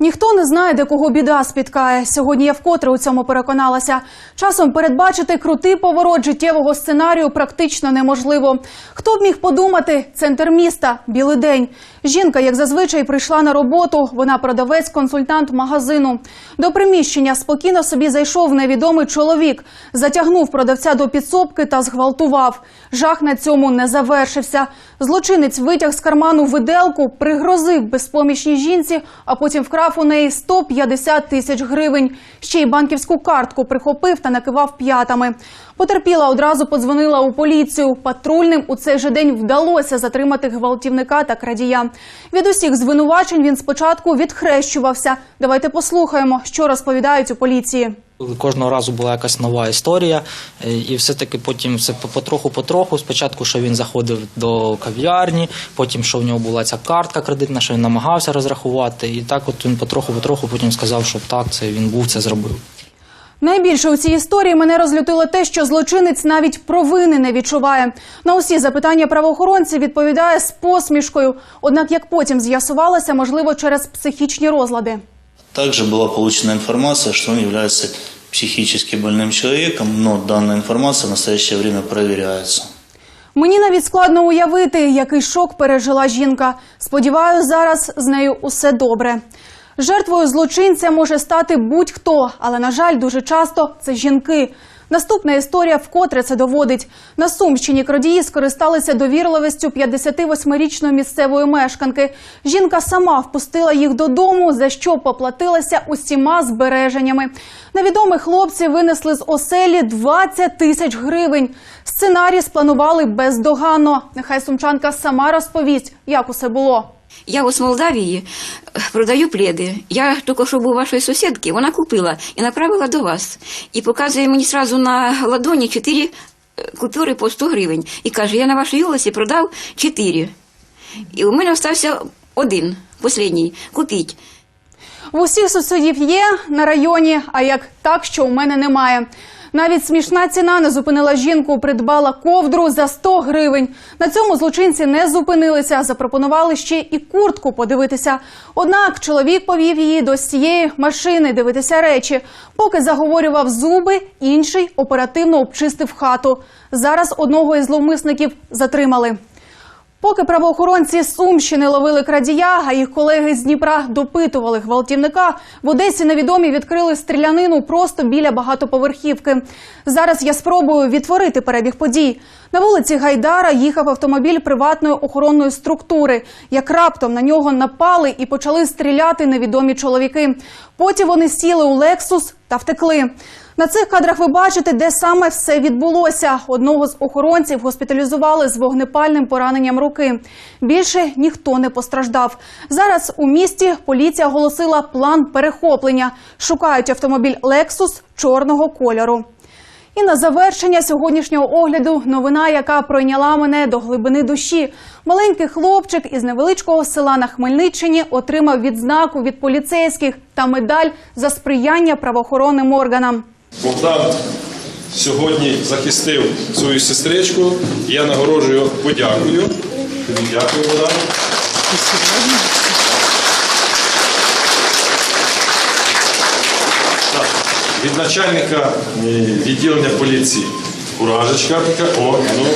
Ніхто не знає, де кого біда спіткає. Сьогодні я вкотре у цьому переконалася. Часом передбачити крутий поворот життєвого сценарію практично неможливо. Хто б міг подумати? Центр міста, білий день. Жінка, як зазвичай, прийшла на роботу. Вона продавець-консультант магазину. До приміщення спокійно собі зайшов невідомий чоловік, затягнув продавця до підсобки та зґвалтував. Жах на цьому не завершився. Злочинець витяг з карману виделку, пригрозив безпомічній жінці, а потім вкрав у неї 150 тисяч гривень. Ще й банківську картку прихопив та накивав п'ятами. Потерпіла одразу подзвонила у поліцію. Патрульним у цей же день вдалося затримати гвалтівника та крадія. Від усіх звинувачень він спочатку відхрещувався. Давайте послухаємо, що розповідають у поліції. Кожного разу була якась нова історія, і все-таки потім все потроху-потроху. Спочатку, що він заходив до кав'ярні, потім, що в нього була ця картка кредитна, що він намагався розрахувати. І так от він потроху-потроху потім сказав, що так, це він був, це зробив. Найбільше у цій історії мене розлютило те, що злочинець навіть провини не відчуває. На усі запитання правоохоронців відповідає з посмішкою. Однак, як потім з'ясувалося, можливо, через психічні розлади. Также была получена информация, что он является психически больным человеком, но данная информация в настоящее время проверяется. Мені навіть складно уявити, який шок пережила жінка. Сподіваюся, зараз з нею усе добре. Жертвою злочинця може стати будь-хто, але на жаль, дуже часто це жінки. Наступна історія вкотре це доводить. На Сумщині крадії скористалися довірливістю 58-річної місцевої мешканки. Жінка сама впустила їх додому, за що поплатилася усіма збереженнями. Невідомі хлопці винесли з оселі 20 тисяч гривень. Сценарій спланували бездоганно. Нехай сумчанка сама розповість, як усе було. Я ось в Молдавії е, продаю пледи. Я тільки що був вашої сусідки, вона купила і направила до вас. І показує мені сразу на ладоні чотири е, купюри по 100 гривень. І каже, я на вашій юлосі продав чотири. І у мене залишився один, останній, купіть. В усіх сусідів є на районі, а як так, що у мене немає. Навіть смішна ціна не зупинила жінку, придбала ковдру за 100 гривень. На цьому злочинці не зупинилися, запропонували ще і куртку подивитися. Однак чоловік повів її до цієї машини дивитися речі. Поки заговорював зуби, інший оперативно обчистив хату. Зараз одного із зловмисників затримали. Поки правоохоронці Сумщини ловили крадія, а їх колеги з Дніпра допитували гвалтівника, в Одесі невідомі відкрили стрілянину просто біля багатоповерхівки. Зараз я спробую відтворити перебіг подій. На вулиці Гайдара їхав автомобіль приватної охоронної структури. Як раптом на нього напали і почали стріляти невідомі чоловіки. Потім вони сіли у Лексус та втекли. На цих кадрах ви бачите, де саме все відбулося. Одного з охоронців госпіталізували з вогнепальним пораненням руки. Більше ніхто не постраждав. Зараз у місті поліція оголосила план перехоплення. Шукають автомобіль Лексус чорного кольору. І на завершення сьогоднішнього огляду новина, яка пройняла мене до глибини душі. Маленький хлопчик із невеличкого села на Хмельниччині отримав відзнаку від поліцейських та медаль за сприяння правоохоронним органам. Богдан сьогодні захистив свою сестричку. Я нагороджую подякую. Дякую, Богдан. Від начальника е, відділення поліції. Уражечка така. О, ну.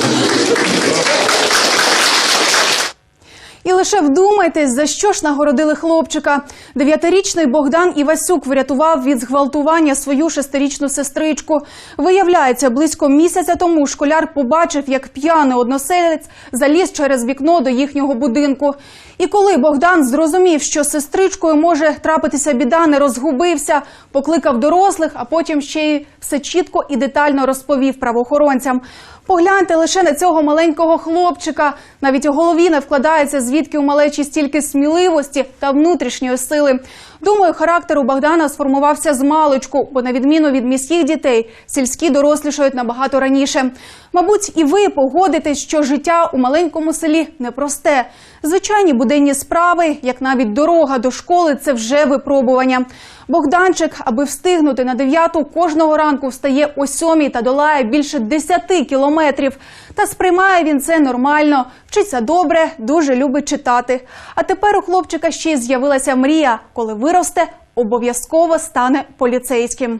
І лише вдумайтесь, за що ж нагородили хлопчика. Дев'ятирічний Богдан Івасюк врятував від зґвалтування свою шестирічну сестричку. Виявляється, близько місяця тому школяр побачив, як п'яний односелець заліз через вікно до їхнього будинку. І коли Богдан зрозумів, що з сестричкою може трапитися біда, не розгубився, покликав дорослих, а потім ще й все чітко і детально розповів правоохоронцям. Погляньте лише на цього маленького хлопчика. Навіть у голові не вкладається, звідки у малечі стільки сміливості та внутрішньої сили. Думаю, характер у Богдана сформувався з маличку, бо на відміну від міських дітей, сільські дорослішають набагато раніше. Мабуть, і ви погодитесь, що життя у маленькому селі непросте. Звичайні буденні справи, як навіть дорога до школи, це вже випробування. Богданчик, аби встигнути на дев'яту, кожного ранку встає о сьомій та долає більше 10 кілометрів. Та сприймає він це нормально, вчиться добре, дуже любить читати. А тепер у хлопчика ще й з'явилася мрія, коли виросте, обов'язково стане поліцейським.